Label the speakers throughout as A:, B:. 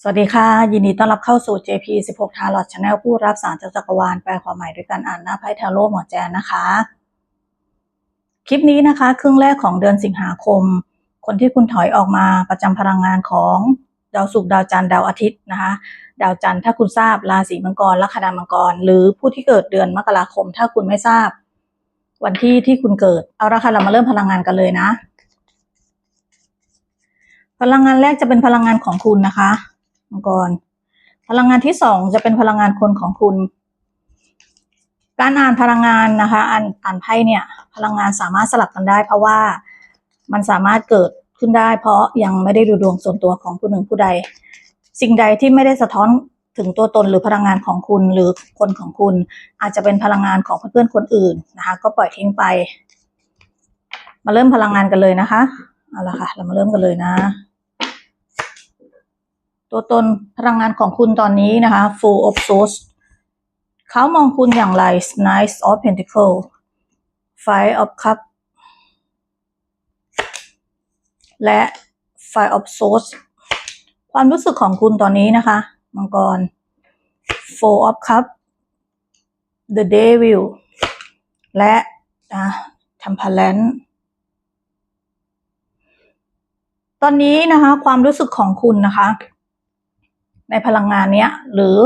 A: สวัสดีค่ะ ยินดีต้อนรับเข้าสู่ JP 16 Tarot Channel ผู้รับสารจากจักรวาลแปลความหมายด้วยการอ่านหน้าไพ่ทาโร่หมอแจนนะคะ คลิปนี้นะคะ ครึ่งแรกของเดือนสิงหาคม คนที่คุณถอยออกมาประจำพลังงานของดาวศุกร์ดาวจันทร์ดาวอาทิตย์นะคะ ดาวจันทร์ถ้าคุณทราบราศีมังกรลัคนามังกร หรือผู้ที่เกิดเดือนมกราคม ถ้าคุณไม่ทราบ วันที่ที่คุณเกิดเอาละค่ะเรามาเริ่มพลังงานกันเลยนะ พลังงานแรกจะเป็นพลังงานของคุณนะคะ มังกร พลังงานที่สองจะเป็นพลังงานคนของคุณ การอ่านพลังงานนะคะอ่านอ่านไพ่เนี่ย พลังงานสามารถสลับกันได้ เพราะว่ามันสามารถเกิดขึ้นได้ เพราะยังไม่ได้ดูดวงส่วนตัวของผู้หนึ่งผู้ใด สิ่งใดที่ไม่ได้สะท้อนถึงตัวตนหรือพลังงานของคุณหรือคนของคุณ อาจจะเป็นพลังงานของเพื่อนๆคนอื่นนะคะ ก็ปล่อยทิ้งไป มาเริ่มพลังงานกันเลยนะคะเอาละค่ะ เรามาเริ่มกันเลยนะ ตัวตนพลังงานของคุณตอนนี้นะคะ full of source เขามองคุณอย่างไร Knight of Pentacle Five of Cup และ Five of Swords ความรู้สึกของคุณตอนนี้นะคะมังกร Four of Cup The Devil และ Temperance ตอนนี้นะคะ ความรู้สึกของคุณนะคะ ในพลังงานเนี้ยหรือ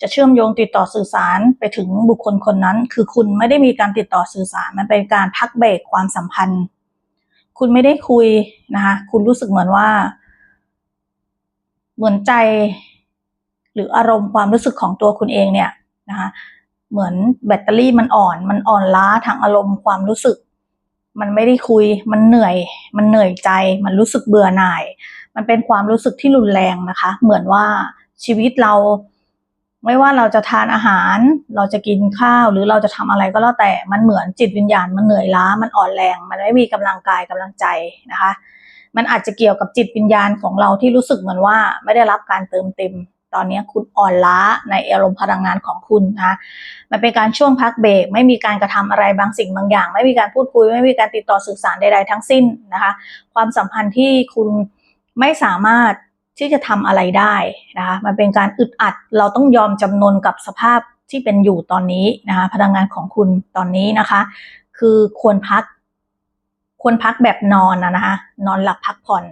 A: จะเชื่อมโยงติดต่อสื่อสารไปถึงบุคคลคนนั้น คือคุณไม่ได้มีการติดต่อสื่อสาร มันเป็นการพักเบรกความสัมพันธ์ คุณไม่ได้คุยนะคะคุณรู้สึกเหมือนว่า เหมือนใจ หรืออารมณ์ความรู้สึกของตัวคุณเองเนี่ยนะคะเหมือนแบตเตอรี่มันอ่อน มันอ่อนล้าทางอารมณ์ความรู้สึก มันไม่ได้คุย มันเหนื่อย มันเหนื่อยใจ มันรู้สึกเบื่อหน่าย มันเป็นความรู้สึกที่รุนแรงนะคะ เหมือนว่า ชีวิตเรา ไม่ว่าเราจะทานอาหาร เราจะกินข้าวหรือเราจะทำอะไรก็แล้วแต่มันเหมือนจิตวิญญาณมันเหนื่อยล้า มันอ่อนแรง มันไม่มีกำลังกายกำลังใจนะคะ มันอาจจะเกี่ยวกับจิตวิญญาณของเราที่รู้สึกเหมือนว่าไม่ได้รับการเติมเต็มตอนนี้คุณอ่อนล้าในอารมณ์พลังงานของคุณนะคะมันเป็นการช่วงพักเบรกไม่มีการกระทำอะไรบางสิ่งบางอย่าง ไม่มีการพูดคุย ไม่มีการติดต่อสื่อสารใด ๆ ทั้งสิ้นนะคะ ความสัมพันธ์ที่คุณไม่สามารถ ที่จะทำอะไรได้นะคะมันเป็นการอึดอัดเราต้องยอมจำนนกับสภาพที่เป็นอยู่ตอนนี้นะคะพลังงานของคุณตอนนี้นะคะ คือควรพัก ควรพักแบบนอนนะนะคะนอนหลับพักผ่อน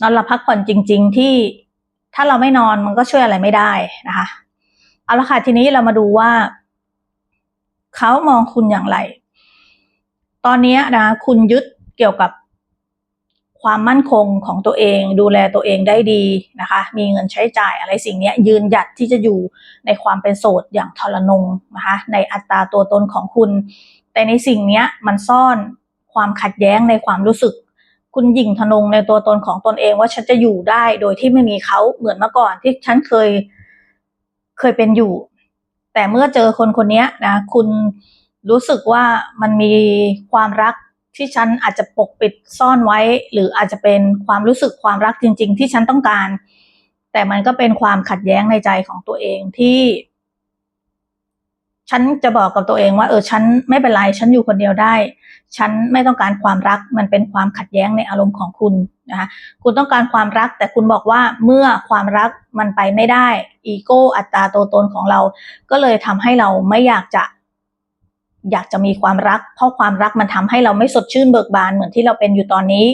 A: นอนหลับพักผ่อนจริง ๆ ที่ถ้าเราไม่นอนมันก็ช่วยอะไรไม่ได้นะคะเอาละค่ะทีนี้เรามาดูว่าเขามองคุณอย่างไร ตอนนี้นะคุณยึดเกี่ยวกับ ความมั่นคงของตัวเอง ดูแลตัวเองได้ดีนะคะ มีเงินใช้จ่ายอะไรสิ่งนี้ยืนหยัดที่จะอยู่ในความเป็นโสดอย่างทรนงนะคะในอัตราตัวตนของคุณ แต่ในสิ่งนี้มันซ่อนความขัดแย้งในความรู้สึก คุณหยิ่งทนงในตัวตนของตนเองว่าฉันจะอยู่ได้โดยที่ไม่มีเขาเหมือนเมื่อก่อนที่ฉันเคยเคยเป็นอยู่ แต่เมื่อเจอคนคนนี้นะคุณรู้สึกว่ามันมีความรัก ที่ฉันอาจจะปกปิดซ่อนไว้ หรืออาจจะเป็นความรู้สึกความรักจริง ๆ ที่ฉันต้องการ แต่มันก็เป็นความขัดแย้งในใจของตัวเองที่ ฉันจะบอกกับตัวเองว่า เออฉันไม่เป็นไรฉันอยู่คนเดียวได้ ฉันไม่ต้องการความรัก มันเป็นความขัดแย้งในอารมณ์ของคุณนะคะคุณต้องการความรัก แต่คุณบอกว่าเมื่อความรักมันไปไม่ได้อีโก้อัตราตัวตนของเรา ก็เลยทำให้เราไม่อยากจะ อยากจะมีความรัก เพราะความรักมันทำให้เราไม่สดชื่นเบิกบานเหมือนที่เราเป็นอยู่ตอนนี้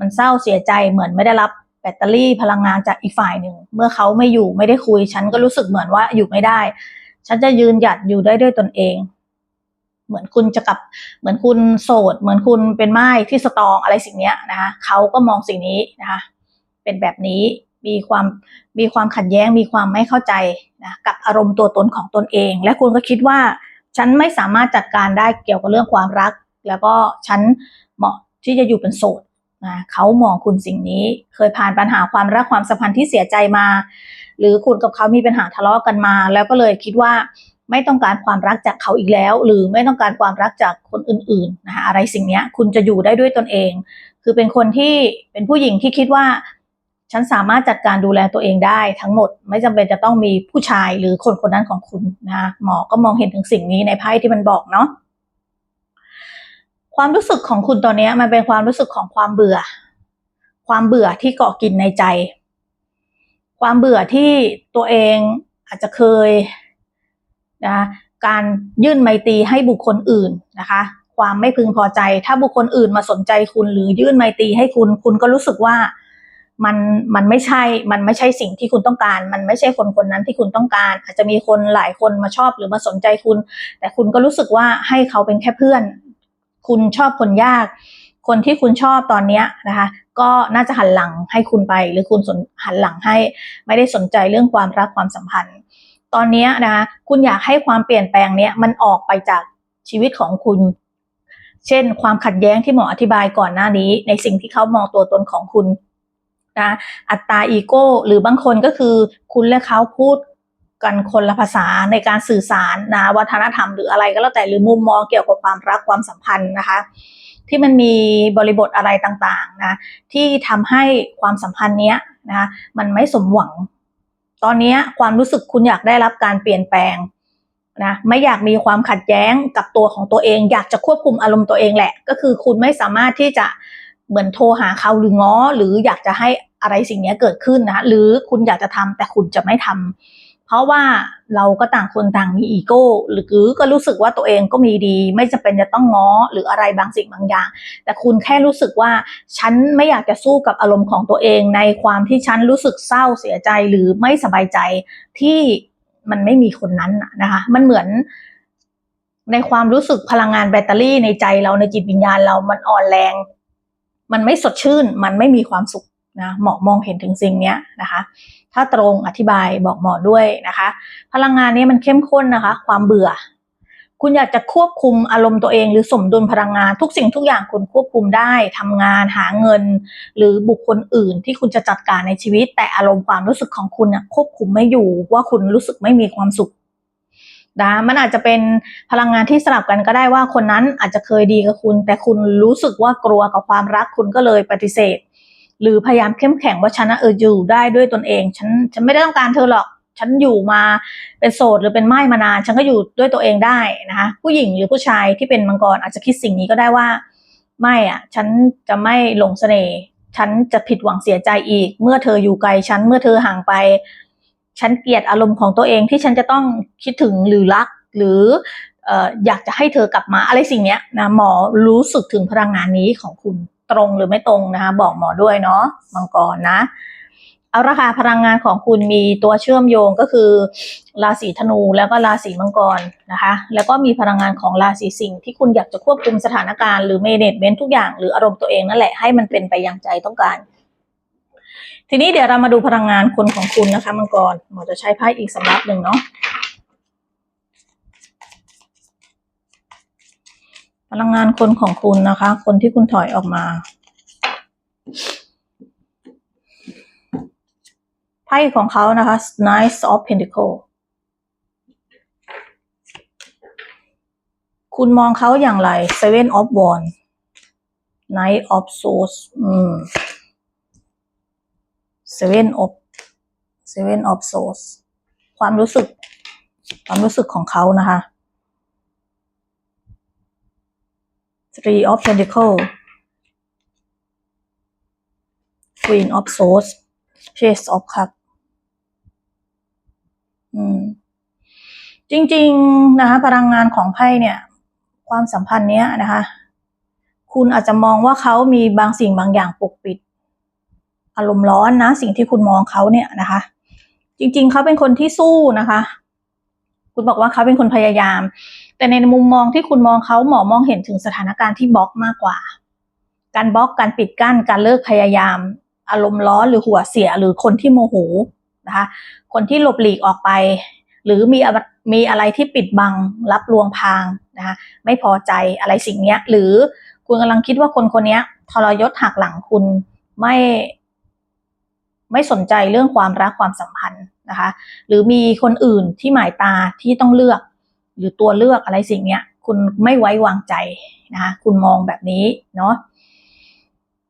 A: มันเศร้าเสียใจเหมือนไม่ได้รับแบตเตอรี่พลังงานจากอีกฝ่ายหนึ่ง เมื่อเขาไม่อยู่ไม่ได้คุย ฉันก็รู้สึกเหมือนว่าอยู่ไม่ได้ ฉันจะยืนหยัดอยู่ได้ด้วยตนเอง เหมือนคุณจะกลับ เหมือนคุณโสด เหมือนคุณเป็นไม้ที่สตองอะไรสิ่งนี้นะคะเขาก็มองสิ่งนี้นะคะ เป็นแบบนี้มีความมีความขัดแย้งมีความไม่เข้าใจนะกับอารมณ์ตัวตนของตนเอง และคุณก็คิดว่า ฉันไม่สามารถจัดการได้เกี่ยวกับเรื่องความรัก แล้วก็ฉันเหมาะที่จะอยู่เป็นโสดนะเขามองคุณสิ่งนี้เคยผ่านปัญหาความรักความสัมพันธ์ที่เสียใจมา หรือคุณกับเขามีปัญหาทะเลาะกันมา แล้วก็เลยคิดว่าไม่ต้องการความรักจากเขาอีกแล้ว หรือไม่ต้องการความรักจากคนอื่นๆนะคะอะไรสิ่งนี้คุณจะอยู่ได้ด้วยตนเอง คือเป็นคนที่เป็นผู้หญิงที่คิดว่า ฉันสามารถจัดการดูแลตัวเองได้ทั้งหมด ไม่จำเป็นจะต้องมีผู้ชายหรือคนคนนั้นของคุณนะคะหมอก็มองเห็นถึงสิ่งนี้ในไพ่ที่มันบอกเนาะความรู้สึกของคุณตอนนี้มันเป็นความรู้สึกของความเบื่อ ความเบื่อที่เกาะกินในใจ ความเบื่อที่ตัวเองอาจจะเคยนะการยื่นไมตรีให้บุคคลอื่นนะคะ ความไม่พึงพอใจ ถ้าบุคคลอื่นมาสนใจคุณหรือยื่นไมตรีให้คุณ คุณก็รู้สึกว่า มันมันไม่ใช่ มันไม่ใช่สิ่งที่คุณต้องการ มันไม่ใช่คนคนนั้นที่คุณต้องการ อาจจะมีคนหลายคนมาชอบหรือมาสนใจคุณ แต่คุณก็รู้สึกว่าให้เขาเป็นแค่เพื่อน คุณชอบคนยาก คนที่คุณชอบตอนเนี้นะคะ ก็น่าจะหันหลังให้คุณไป หรือคุณสนหันหลังให้ ไม่ได้สนใจเรื่องความรักความสัมพันธ์ ตอนนี้นะคะคุณอยากให้ความเปลี่ยนแปลงเนี้ยมันออกไปจากชีวิตของคุณเช่น ความขัดแย้งที่หมออธิบายก่อนหน้านี้ ในสิ่งที่เขามองตัวตนของคุณ นะอัตราอีโก้หรือบางคนก็คือคุณและเขาพูดกันคนละภาษาในการสื่อสารนะวัฒนธรรมหรืออะไรก็แล้วแต่หรือมุมมองเกี่ยวกับความรักความสัมพันธ์นะคะ ที่มันมีบริบทอะไรต่างๆนะที่ทำให้ความสัมพันธ์เนี้ยนะคะมันไม่สมหวัง ตอนนี้ความรู้สึกคุณอยากได้รับการเปลี่ยนแปลงนะไม่อยากมีความขัดแย้งกับตัวของตัวเอง อยากจะควบคุมอารมณ์ตัวเองแหละ ก็คือคุณไม่สามารถที่จะ เหมือนโทรหาเขาหรือง้อ หรืออยากจะให้อะไรสิ่งนี้เกิดขึ้นนะหรือคุณอยากจะทำแต่คุณจะไม่ทำเพราะว่าเราก็ต่างคนต่างมีอีโก้ หรือก็รู้สึกว่าตัวเองก็มีดี ไม่จำเป็นจะต้องง้อหรืออะไรบางสิ่งบางอย่าง แต่คุณแค่รู้สึกว่าฉันไม่อยากจะสู้กับอารมณ์ของตัวเอง ในความที่ฉันรู้สึกเศร้าเสียใจหรือไม่สบายใจที่มันไม่มีคนนั้นนะคะ มันเหมือนในความรู้สึกพลังงานแบตเตอรี่ในใจเราในจิตวิญญาณเรามันอ่อนแรง มันไม่สดชื่น มันไม่มีความสุขนะหมอมองเห็นถึงสิ่งนี้นะคะ ถ้าตรงอธิบายบอกหมอด้วยนะคะ พลังงานนี้มันเข้มข้นนะคะ ความเบื่อ คุณอยากจะควบคุมอารมณ์ตัวเอง หรือสมดุลพลังงานทุกสิ่งทุกอย่างคุณควบคุมได้ทำงานหาเงิน หรือบุคคลอื่นที่คุณจะจัดการในชีวิต แต่อารมณ์ความรู้สึกของคุณเนี่ยควบคุมไม่อยู่ว่าคุณรู้สึกไม่มีความสุข นะมันอาจจะเป็นพลังงานที่สลับกันก็ได้ว่าคนนั้นอาจจะเคยดีกับคุณ แต่คุณรู้สึกว่ากลัวกับความรักคุณก็เลยปฏิเสธ หรือพยายามเข้มแข็งว่าฉันเอออยู่ได้ด้วยตนเอง ฉันฉันไม่ได้ต้องการเธอหรอก ฉันอยู่มาเป็นโสดหรือเป็นไม้มานาน ฉันก็อยู่ด้วยตัวเองได้นะคะผู้หญิงหรือผู้ชายที่เป็นมังกรอาจจะคิดสิ่งนี้ก็ได้ว่า ไม่อะ ฉันจะไม่หลงเสน่ห์ฉันจะผิดหวังเสียใจอีก เมื่อเธออยู่ไกลฉันเมื่อเธอห่างไป ฉันเกลียดอารมณ์ของตัวเองที่ฉันจะต้องคิดถึงหรือรักหรือเอ่ออยากจะให้เธอกลับมาอะไรสิ่งเนี้ยนะหมอรู้สึกถึงพลังงานนี้ของคุณตรงหรือไม่ตรงนะคะบอกหมอด้วยเนาะมังกรนะเอาราคาพลังงานของคุณมีตัวเชื่อมโยงก็คือ ราศีธนูแล้วก็ราศีมังกรนะคะ แล้วก็มีพลังงานของราศีสิงห์ที่คุณอยากจะควบคุมสถานการณ์หรือเมเนจเมนทุกอย่างหรืออารมณ์ตัวเองนั่นแหละให้มันเป็นไปอย่างใจต้องการ ทีนี้เดี๋ยวเรามาดูพลังงานคนของคุณนะคะมังกรหมอจะใช้ไพ่อีกสำรับหนึ่งเนาะพลังงานคนของคุณนะคะ คนที่คุณถอยออกมาไพ่ของเขานะคะ Knight of Pentacle คุณมองเขาอย่างไร Seven of Wands Knight of Swords อืม Seven of Seven of Swords ความรู้สึก ความรู้สึกของเขานะคะ Three of Pentacle Queen of Swords Page of Cup อืมจริง ๆ นะคะ พลังงานของไพ่เนี่ย ความสัมพันธ์เนี้ยนะคะ คุณอาจจะมองว่าเขามีบางสิ่งบางอย่างปกปิด อารมณ์ร้อนนะ สิ่งที่คุณมองเขาเนี่ยนะคะ จริง ๆเขาเป็นคนที่สู้นะคะ คุณบอกว่าเขาเป็นคนพยายาม แต่ในมุมมองที่คุณมองเขาหมอมองเห็นถึงสถานการณ์ที่บล็อกมากกว่า การบล็อกการปิดกั้นการเลิกพยายาม อารมณ์ร้อนหรือหัวเสียหรือคนที่โมโหนะคะ คนที่หลบหลีกออกไป หรือมีมีอะไรที่ปิดบังรับลวงพางนะคะไม่พอใจอะไรสิ่งเนี้ย หรือคุณกำลังคิดว่าคนคนนี้ทรยศหักหลังคุณไม่ ไม่สนใจเรื่องความรักความสัมพันธ์นะคะ หรือมีคนอื่นที่หมายตาที่ต้องเลือก หรือตัวเลือกอะไรสิ่งเนี้ยคุณไม่ไว้วางใจนะคะคุณมองแบบนี้เนาะ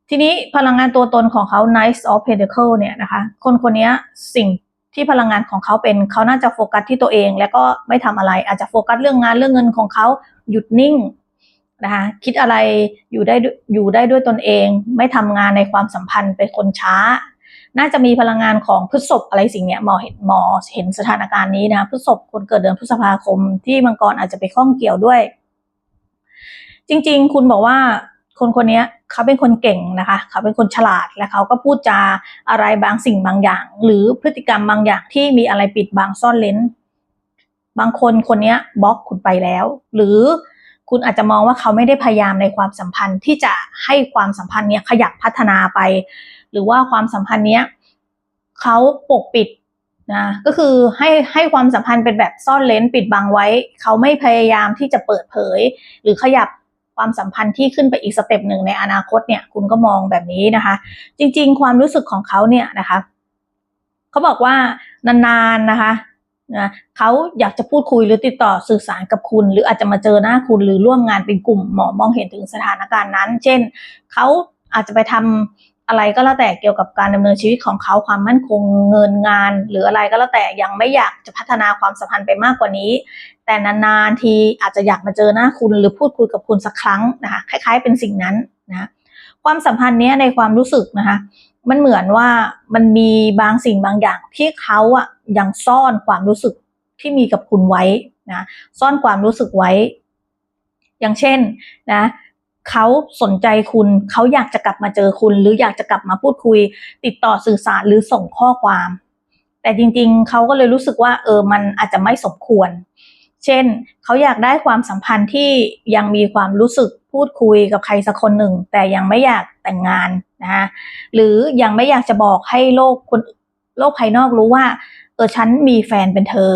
A: ทีนี้พลังงานตัวตนของเขา Knight of Pentacle เนี่ยนะคะ คนคนนี้สิ่งที่พลังงานของเขาเป็นเขาน่าจะโฟกัสที่ตัวเอง แล้วก็ไม่ทำอะไรอาจจะโฟกัสเรื่องงานเรื่องเงินของเขาหยุดนิ่งนะคะคิดอะไรอยู่ได้อยู่ได้ด้วยตนเอง ไม่ทำงานในความสัมพันธ์เป็นคนช้า น่าจะมีพลังงานของพฤษภอะไรสิ่งเนี้ยหมอเห็นหมอเห็นสถานการณ์นี้นะคะพฤษภคนเกิดเดือนพฤษภาคมที่มังกรอาจจะไปข้องเกี่ยวด้วย จริง ๆ คุณบอกว่าคนคนนี้เขาเป็นคนเก่งนะคะเขาเป็นคนฉลาดและเขาก็พูดจาอะไรบางสิ่งบางอย่าง หรือพฤติกรรมบางอย่างที่มีอะไรปิดบังซ่อนเลนบางคนคนนี้บล็อกคุณไปแล้ว หรือคุณอาจจะมองว่าเขาไม่ได้พยายามในความสัมพันธ์ที่จะให้ความสัมพันธ์เนี้ยขยับพัฒนาไป หรือว่าความสัมพันธ์เนี้ยเขาปกปิดนะก็คือให้ให้ความสัมพันธ์เป็นแบบซ่อนเลนปิดบังไว้ เขาไม่พยายามที่จะเปิดเผย หรือขยับความสัมพันธ์ที่ขึ้นไปอีกสเต็ปหนึ่งในอนาคตเนี่ยคุณก็มองแบบนี้นะคะ จริงๆ ความรู้สึกของเขาเนี่ยนะคะเขาบอกว่านานๆนะคะนะเขาอยากจะพูดคุยหรือติดต่อสื่อสารกับคุณ หรืออาจจะมาเจอหน้าคุณหรือร่วมงานเป็นกลุ่มหมอมองเห็นถึงสถานการณ์นั้น เช่นเขาอาจจะไปทำ อะไรก็แล้วแต่เกี่ยวกับการดำเนินชีวิตของเขาความมั่นคงเงินงาน หรืออะไรก็แล้วแต่ยังไม่อยากจะพัฒนาความสัมพันธ์ไปมากกว่านี้ แต่นานๆทีอาจจะอยากมาเจอหน้าคุณหรือพูดคุยกับคุณสักครั้งนะคะคล้าย ๆ เป็นสิ่งนั้นนะความสัมพันธ์เนี้ยในความรู้สึกนะคะมันเหมือนว่ามันมีบางสิ่งบางอย่างที่เขาอะยังซ่อนความรู้สึกที่มีกับคุณไว้นะซ่อนความรู้สึกไว้ อย่างเช่นนะ เขาสนใจคุณ เขาอยากจะกลับมาเจอคุณ หรืออยากจะกลับมาพูดคุย ติดต่อสื่อสารหรือส่งข้อความ แต่จริงๆ เขาก็เลยรู้สึกว่าเออมันอาจจะไม่สมควร เช่น เขาอยากได้ความสัมพันธ์ที่ยังมีความรู้สึกพูดคุยกับใครสักคนหนึ่ง แต่ยังไม่อยากแต่งงานนะหรือยังไม่อยากจะบอกให้โลกคนโลกภายนอกรู้ว่าเออฉันมีแฟนเป็นเธอ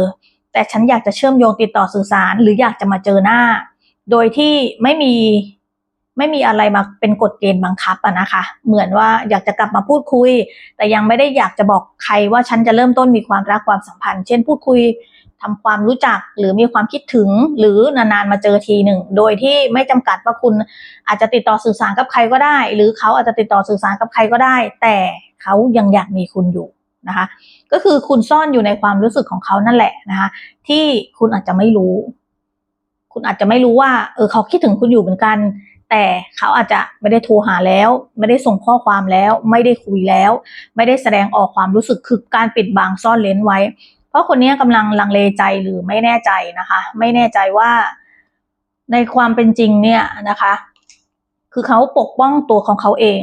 A: แต่ฉันอยากจะเชื่อมโยงติดต่อสื่อสาร หรืออยากจะมาเจอหน้า โดยที่ไม่มี ไม่มีอะไรมาเป็นกฎเกณฑ์บังคับอะนะคะ เหมือนว่าอยากจะกลับมาพูดคุย แต่ยังไม่ได้อยากจะบอกใครว่าฉันจะเริ่มต้นมีความรักความสัมพันธ์ เช่นพูดคุยทำความรู้จักหรือมีความคิดถึงหรือนานๆมาเจอทีหนึ่ง โดยที่ไม่จำกัดว่าคุณอาจจะติดต่อสื่อสารกับใครก็ได้ หรือเขาอาจจะติดต่อสื่อสารกับใครก็ได้ แต่เขายังอยากมีคุณอยู่นะคะ ก็คือคุณซ่อนอยู่ในความรู้สึกของเขานั่นแหละนะคะที่คุณอาจจะไม่รู้ คุณอาจจะไม่รู้ว่าเออเขาคิดถึงคุณอยู่เหมือนกัน แต่เขาอาจจะไม่ได้โทรหาแล้ว ไม่ได้ส่งข้อความแล้ว ไม่ได้คุยแล้ว ไม่ได้แสดงออกความรู้สึกคือการปิดบังซ่อนเลนไว้ เพราะคนนี้กำลังลังเลใจหรือไม่แน่ใจนะคะ ไม่แน่ใจว่าในความเป็นจริงเนี่ยนะคะ คือเขาปกป้องตัวของเขาเอง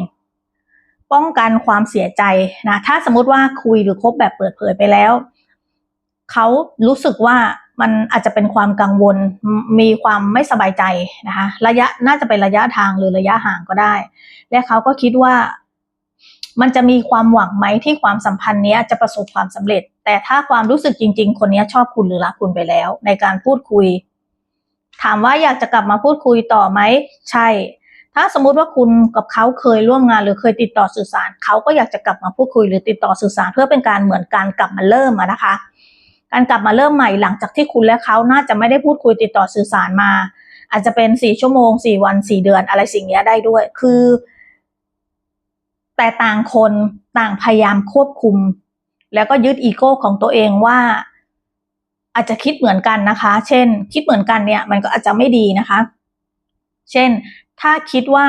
A: ป้องกันความเสียใจนะถ้าสมมติว่าคุยหรือคบแบบเปิดเผยไปแล้ว เขารู้สึกว่า มันอาจจะเป็นความกังวล มีความไม่สบายใจนะคะ ระยะน่าจะเป็นระยะทางหรือระยะห่างก็ได้ และเขาก็คิดว่า มันจะมีความหวังไหมที่ความสัมพันธ์นี้จะประสบความสำเร็จ แต่ถ้าความรู้สึกจริง ๆ คนนี้ชอบคุณหรือรักคุณไปแล้ว ในการพูดคุย ถามว่าอยากจะกลับมาพูดคุยต่อไหมใช่ ถ้าสมมุติว่าคุณกับเขาเคยร่วมงานหรือเคยติดต่อสื่อสาร เขาก็อยากจะกลับมาพูดคุยหรือติดต่อสื่อสาร เพื่อเป็นการเหมือนการกลับมาเริ่มนะคะ การกลับมาเริ่มใหม่หลังจากที่คุณและเขาน่าจะไม่ได้พูดคุยติดต่อสื่อสารมา อาจจะเป็นสี่ชั่วโมงสี่วันสี่เดือนอะไรสิ่งนี้ได้ด้วย คือ แต่ต่างคนต่างพยายามควบคุม แล้วก็ยึดอีโก้ของตัวเองว่า อาจจะคิดเหมือนกันนะคะ เช่น คิดเหมือนกันเนี่ย มันก็อาจจะไม่ดีนะคะ เช่น ถ้าคิดว่า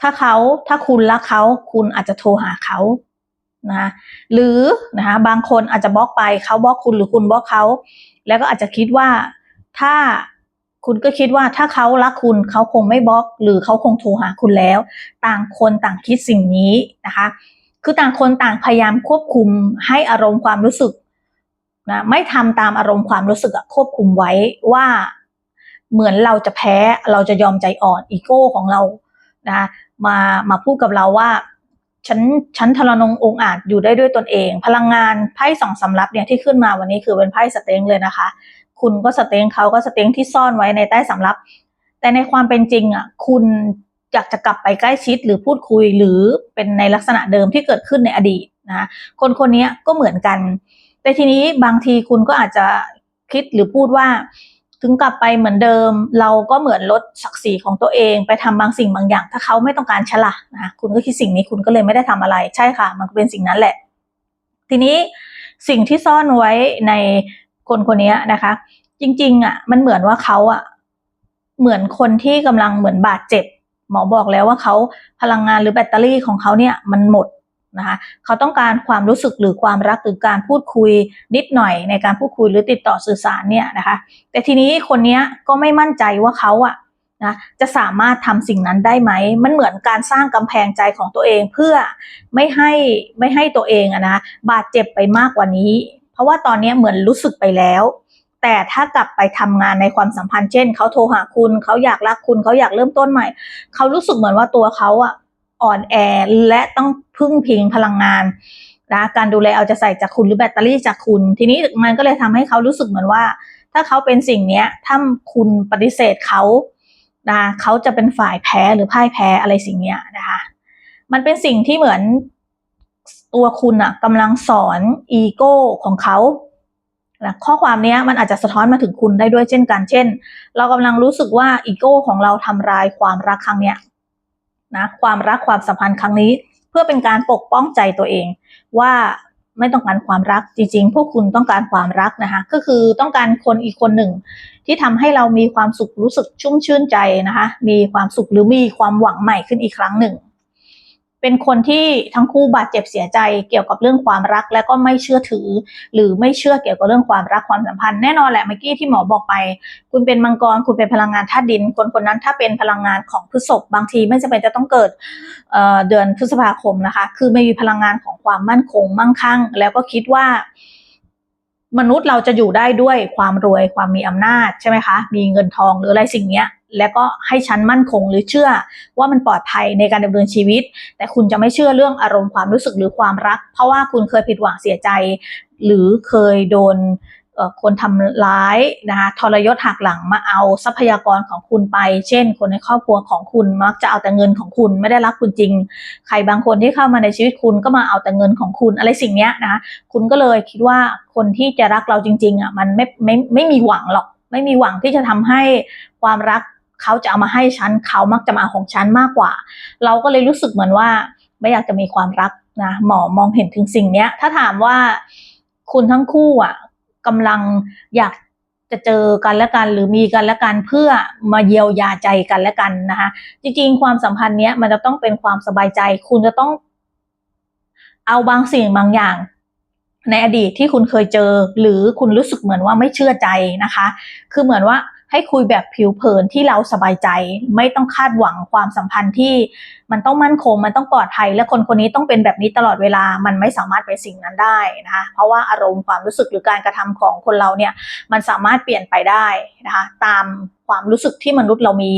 A: ถ้าเขาถ้าคุณรักเขา คุณอาจจะโทรหาเขา นะหรือนะคะบางคนอาจจะบล็อกไปเขาบล็อกคุณหรือคุณบล็อกเขาแล้วก็อาจจะคิดว่าถ้าคุณก็คิดว่าถ้าเขารักคุณเขาคงไม่บล็อก หรือเขาคงโทรหาคุณแล้ว ต่างคนต่างคิดสิ่งนี้นะคะ คือต่างคนต่างพยายามควบคุมให้อารมณ์ความรู้สึกนะไม่ทำตามอารมณ์ความรู้สึกควบคุมไว้ว่าเหมือนเราจะแพ้เราจะยอมใจอ่อนอีโก้ของเรานะมามาพูดกับเราว่า ฉันฉันทรนงองอาจอยู่ได้ด้วยตนเอง พลังงานไพ่สองสำรับเนี่ยที่ขึ้นมาวันนี้คือเป็นไพ่สเต็งเลยนะคะ คุณก็สเต็งเขาก็สเต็งที่ซ่อนไว้ในใต้สำรับ แต่ในความเป็นจริงอะคุณอยากจะกลับไปใกล้ชิดหรือพูดคุยหรือเป็นในลักษณะเดิมที่เกิดขึ้นในอดีตนะคนคนนี้ก็เหมือนกัน แต่ทีนี้บางทีคุณก็อาจจะคิดหรือพูดว่า ถึงกลับไปเหมือนเดิม เราก็เหมือนลดศักดิ์ศรีของตัวเอง ไปทำบางสิ่งบางอย่าง ถ้าเขาไม่ต้องการฉละนะคุณก็คิดสิ่งนี้คุณก็เลยไม่ได้ทำอะไร ใช่ค่ะ มันก็เป็นสิ่งนั้นแหละ ทีนี้สิ่งที่ซ่อนไว้ในคนคนนี้นะคะ จริง ๆ อะ มันเหมือนว่าเขาอะเหมือนคนที่กำลังเหมือนบาดเจ็บ หมอบอกแล้วว่าเขาพลังงานหรือแบตเตอรี่ของเขาเนี่ยมันหมด นะคะเขาต้องการความรู้สึกหรือความรักหรือการพูดคุยนิดหน่อยในการพูดคุยหรือติดต่อสื่อสารเนี่ยนะคะ แต่ทีนี้คนนี้ก็ไม่มั่นใจว่าเขาอะนะจะสามารถทำสิ่งนั้นได้ไหม มันเหมือนการสร้างกำแพงใจของตัวเองเพื่อไม่ให้ไม่ให้ตัวเองอะนะบาดเจ็บไปมากกว่านี้ เพราะว่าตอนนี้เหมือนรู้สึกไปแล้ว แต่ถ้ากลับไปทำงานในความสัมพันธ์เช่นเขาโทรหาคุณเขาอยากรักคุณเขาอยากเริ่มต้นใหม่ เขารู้สึกเหมือนว่าตัวเขาอะ อ่อนแอ และต้องพึ่งพิงพลังงานนะการดูแลเอาจะใส่จากคุณหรือแบตเตอรี่จากคุณ ทีนี้มันก็เลยทำให้เขารู้สึกเหมือนว่า ถ้าเขาเป็นสิ่งเนี้ยถ้าคุณปฏิเสธเขานะเขาจะเป็นฝ่ายแพ้หรือพ่ายแพ้อะไรสิ่งเนี้ยนะคะมันเป็นสิ่งที่เหมือนตัวคุณอะกำลังสอนอีโก้ของเขานะข้อความเนี้ยมันอาจจะสะท้อนมาถึงคุณได้ด้วยเช่นกัน เช่น เรากำลังรู้สึกว่าอีโก้ของเราทำลายความรักครั้งเนี้ย นะความรักความสัมพันธ์ครั้งนี้ เพื่อเป็นการปกป้องใจตัวเอง ว่าไม่ต้องการความรักจริงๆ พวกคุณต้องการความรักนะคะ ก็คือต้องการคนอีกคนหนึ่ง ที่ทำให้เรามีความสุขรู้สึกชุ่มชื่นใจนะคะ มีความสุขหรือมีความหวังใหม่ขึ้นอีกครั้งหนึ่ง เป็นคนที่ทั้งคู่บาดเจ็บเสียใจเกี่ยวกับเรื่องความรัก และก็ไม่เชื่อถือ หรือไม่เชื่อเกี่ยวกับเรื่องความรักความสัมพันธ์แน่นอนแหละเมื่อกี้ที่หมอบอกไป คุณเป็นมังกรคุณเป็นพลังงานธาตุดิน คนคนนั้นถ้าเป็นพลังงานของพฤษภบางทีไม่จำเป็นจะต้องเกิดเเดือนพฤษภาคมนะคะ คือไม่มีพลังงานของความมั่นคงมั่งคั่ง แล้วก็คิดว่า มนุษย์เราจะอยู่ได้ด้วยความรวยความมีอำนาจใช่ไหมคะ มีเงินทองหรืออะไรสิ่งเนี้ย แล้วก็ให้ฉันมั่นคงหรือเชื่อว่ามันปลอดภัยในการดำเนินชีวิต แต่คุณจะไม่เชื่อเรื่องอารมณ์ความรู้สึกหรือความรัก เพราะว่าคุณเคยผิดหวังเสียใจ หรือเคยโดน คนทำร้ายนะคะทรยศหักหลังมาเอาทรัพยากรของคุณไป เช่น คนในครอบครัวของคุณมักจะเอาแต่เงินของคุณไม่ได้รักคุณจริง ใครบางคนที่เข้ามาในชีวิตคุณก็มาเอาแต่เงินของคุณอะไรสิ่งนี้นะคุณก็เลยคิดว่าคนที่จะรักเราจริงๆอะมันไม่ไม่ไม่มีหวังหรอก ไม่มีหวังที่จะทำให้ความรักเขาจะเอามาให้ฉันเขามักจะมาเอาของฉันมากกว่า เราก็เลยรู้สึกเหมือนว่า ไม่อยากจะมีความรักนะหมอมองเห็นถึงสิ่งเนี้ยถ้าถามว่าคุณทั้งคู่อะ กำลังอยากจะเจอกันและกันหรือมีกันและกันเพื่อมาเยียวยาใจกันและกันนะคะ จริงๆ ความสัมพันธ์เนี้ยมันจะต้องเป็นความสบายใจ คุณจะต้อง เอาบางสิ่งบางอย่างในอดีตที่คุณเคยเจอ หรือคุณรู้สึกเหมือนว่าไม่เชื่อใจนะคะ คือเหมือนว่า ให้คุยแบบผิวเผินที่เราสบายใจ ไม่ต้องคาดหวังความสัมพันธ์ที่มันต้องมั่นคง มันต้องปลอดภัย และคนคนนี้ต้องเป็นแบบนี้ตลอดเวลา มันไม่สามารถเป็นสิ่งนั้นได้นะคะเพราะว่าอารมณ์ความรู้สึกหรือการกระทำของคนเราเนี่ยมันสามารถเปลี่ยนไปได้นะคะตามความรู้สึกที่มนุษย์เรามี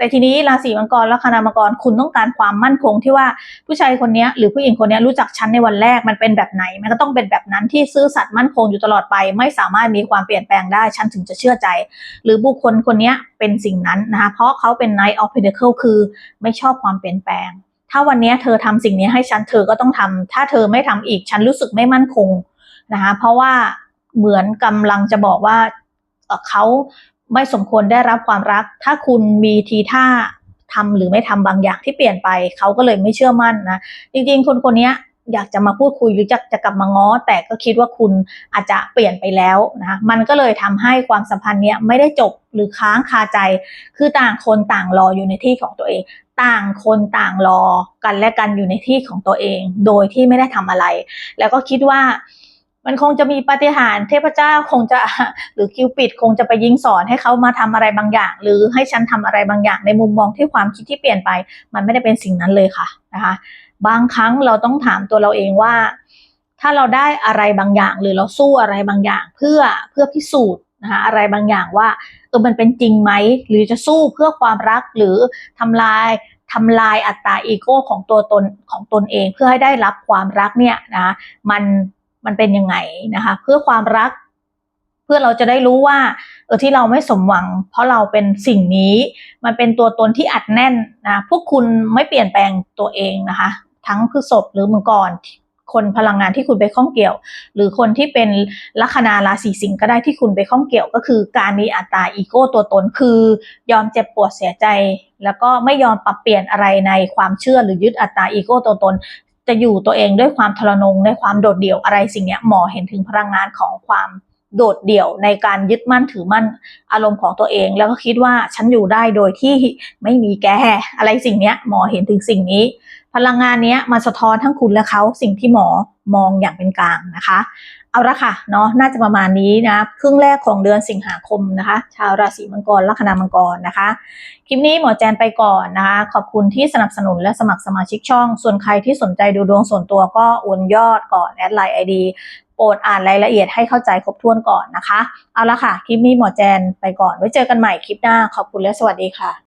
A: แต่ทีนี้ราศีมังกรและคณามังกรคุณต้องการความมั่นคงที่ว่าผู้ชายคนนี้หรือผู้หญิงคนนี้รู้จักฉันในวันแรกมันเป็นแบบไหน มันก็ต้องเป็นแบบนั้นที่ซื่อสัตย์มั่นคงอยู่ตลอดไป ไม่สามารถมีความเปลี่ยนแปลงได้ฉันถึงจะเชื่อใจ หรือบุคคลคนนี้เป็นสิ่งนั้นนะคะเพราะเขาเป็น Knight of Pentacle คือไม่ชอบความเปลี่ยนแปลง ถ้าวันนี้เธอทำสิ่งนี้ให้ฉันเธอก็ต้องทำถ้าเธอไม่ทำอีกฉันรู้สึกไม่มั่นคงนะคะเพราะว่าเหมือนกำลังจะบอกว่าเขา ไม่สมควรได้รับความรัก ถ้าคุณมีทีท่าทำหรือไม่ทำบางอย่างที่เปลี่ยนไป เขาก็เลยไม่เชื่อมั่นนะ จริงๆ คนคนนี้อยากจะมาพูดคุยหรือจะจะกลับมาง้อ แต่ก็คิดว่าคุณอาจจะเปลี่ยนไปแล้วนะมันก็เลยทำให้ความสัมพันธ์เนี้ยไม่ได้จบหรือค้างคาใจ คือต่างคนต่างรออยู่ในที่ของตัวเอง ต่างคนต่างรอกันและกันอยู่ในที่ของตัวเอง โดยที่ไม่ได้ทำอะไร แล้วก็คิดว่า มันคงจะมีปาฏิหาริย์เทพเจ้าคงจะหรือคิวปิดคงจะไปยิงสอนให้เขามาทำอะไรบางอย่าง หรือให้ฉันทำอะไรบางอย่าง ในมุมมองที่ความคิดที่เปลี่ยนไป มันไม่ได้เป็นสิ่งนั้นเลยค่ะนะคะบางครั้งเราต้องถามตัวเราเองว่า ถ้าเราได้อะไรบางอย่าง หรือเราสู้อะไรบางอย่าง เพื่อเพื่อพิสูจน์นะคะอะไรบางอย่างว่าเออมันเป็นจริงไหมหรือจะสู้เพื่อความรักหรือทำลายทำลายอัตราอีโก้ของตัวตนของตนเอง เพื่อให้ได้รับความรักเนี่ยนะมัน มันเป็นยังไงนะคะ เพื่อความรัก เพื่อเราจะได้รู้ว่า เออที่เราไม่สมหวัง เพราะเราเป็นสิ่งนี้ มันเป็นตัวตนที่อัดแน่นนะพวกคุณไม่เปลี่ยนแปลงตัวเองนะคะ ทั้งพฤษภหรือมังกรคนพลังงานที่คุณไปข้องเกี่ยว หรือคนที่เป็นลัคนาราศีสิงห์ก็ได้ที่คุณไปข้องเกี่ยว ก็คือการมีอัตราอีโก้ตัวตนคือยอมเจ็บปวดเสียใจ แล้วก็ไม่ยอมปรับเปลี่ยนอะไรในความเชื่อหรือยึดอัตราอีโก้ตัวตน จะอยู่ตัวเองด้วยความทรนงในความโดดเดี่ยวอะไรสิ่งนี้หมอเห็นถึงพลังงานของความ โดดเดี่ยวในการยึดมั่นถือมั่นอารมณ์ของตัวเอง แล้วก็คิดว่าฉันอยู่ได้โดยที่ไม่มีแกอะไรสิ่งเนี้ยหมอเห็นถึงสิ่งนี้ พลังงานเนี้ยมันสะท้อนทั้งคุณและเขาสิ่งที่หมอมองอย่างเป็นกลางนะคะเอาละค่ะเนาะน่าจะประมาณนี้นะครึ่งแรกของเดือนสิงหาคมนะคะ ชาวราศีมังกรลัคนามังกรนะคะ คลิปนี้หมอแจนไปก่อนนะคะ ขอบคุณที่สนับสนุนและสมัครสมาชิกช่อง ส่วนใครที่สนใจดูดวงส่วนตัวก็โอนยอดก่อนแอดไลน์ไอดี โปรดอ่านรายละเอียดให้เข้าใจครบถ้วนก่อนนะคะ เอาละค่ะ คลิปนี้หมอแจนไปก่อน ไว้เจอกันใหม่คลิปหน้า ขอบคุณและสวัสดีค่ะ